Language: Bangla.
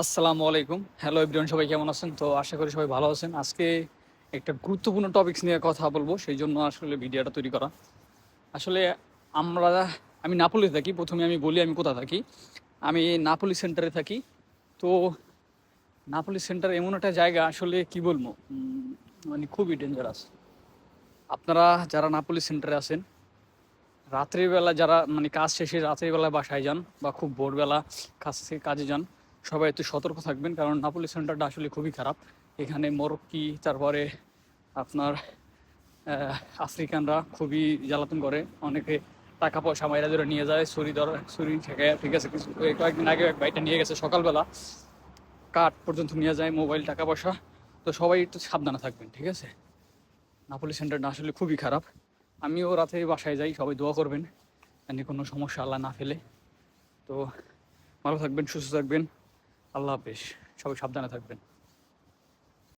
আসসালামু আলাইকুম। হ্যালো এভরিওয়ান সবাই কেমন আছেন? তো আশা করি সবাই ভালো আছেন। আজকে একটা গুরুত্বপূর্ণ টপিকস নিয়ে কথা বলব, সেই জন্য আসলে ভিডিওটা তৈরি করা। আসলে আমরা, আমি নাপোলিতে থাকি, প্রথমে আমি বলি আমি কোথা থাকি। আমি নাপোলি সেন্টারে থাকি। তো নাপোলি সেন্টার এমন একটা জায়গা, আসলে কি বলব? মানে খুবই ডেঞ্জারাস আপনারা যারা নাপোলি সেন্টারে আছেন, রাত্রিবেলা যারা মানে কাজ শেষে রাত্রিবেলা বাসায় যান বা খুব ভোরবেলা কাজ থেকে কাজে যান সবাই একটু সতর্ক থাকবেন, কারণ নাপোলি সেন্টারটা আসলে খুবই খারাপ। এখানে মরক্কি, তারপরে আপনার আফ্রিকানরা খুবই জ্বালাতন করে। অনেকে টাকা পয়সা মাইরা ধরে নিয়ে যায়, ছুরি ধর, ছুরি থেকে ঠিক আছে কয়েকদিন আগে এক ভাইটা নিয়ে গেছে সকালবেলা। কাঠ পর্যন্ত নিয়ে যায়, মোবাইল, টাকা পয়সা। তো সবাই একটু সাবধানে থাকবেন, ঠিক আছে? নাপোলি সেন্টারটা আসলে খুবই খারাপ। আমিও রাতে বাসায় যাই, সবাই দোয়া করবেন। জানি কোনো সমস্যা আল্লাহ না ফেলে। তো ভালো থাকবেন, সুস্থ থাকবেন। আল্লাহ হাফেজ। সবাই সাবধানে থাকবেন।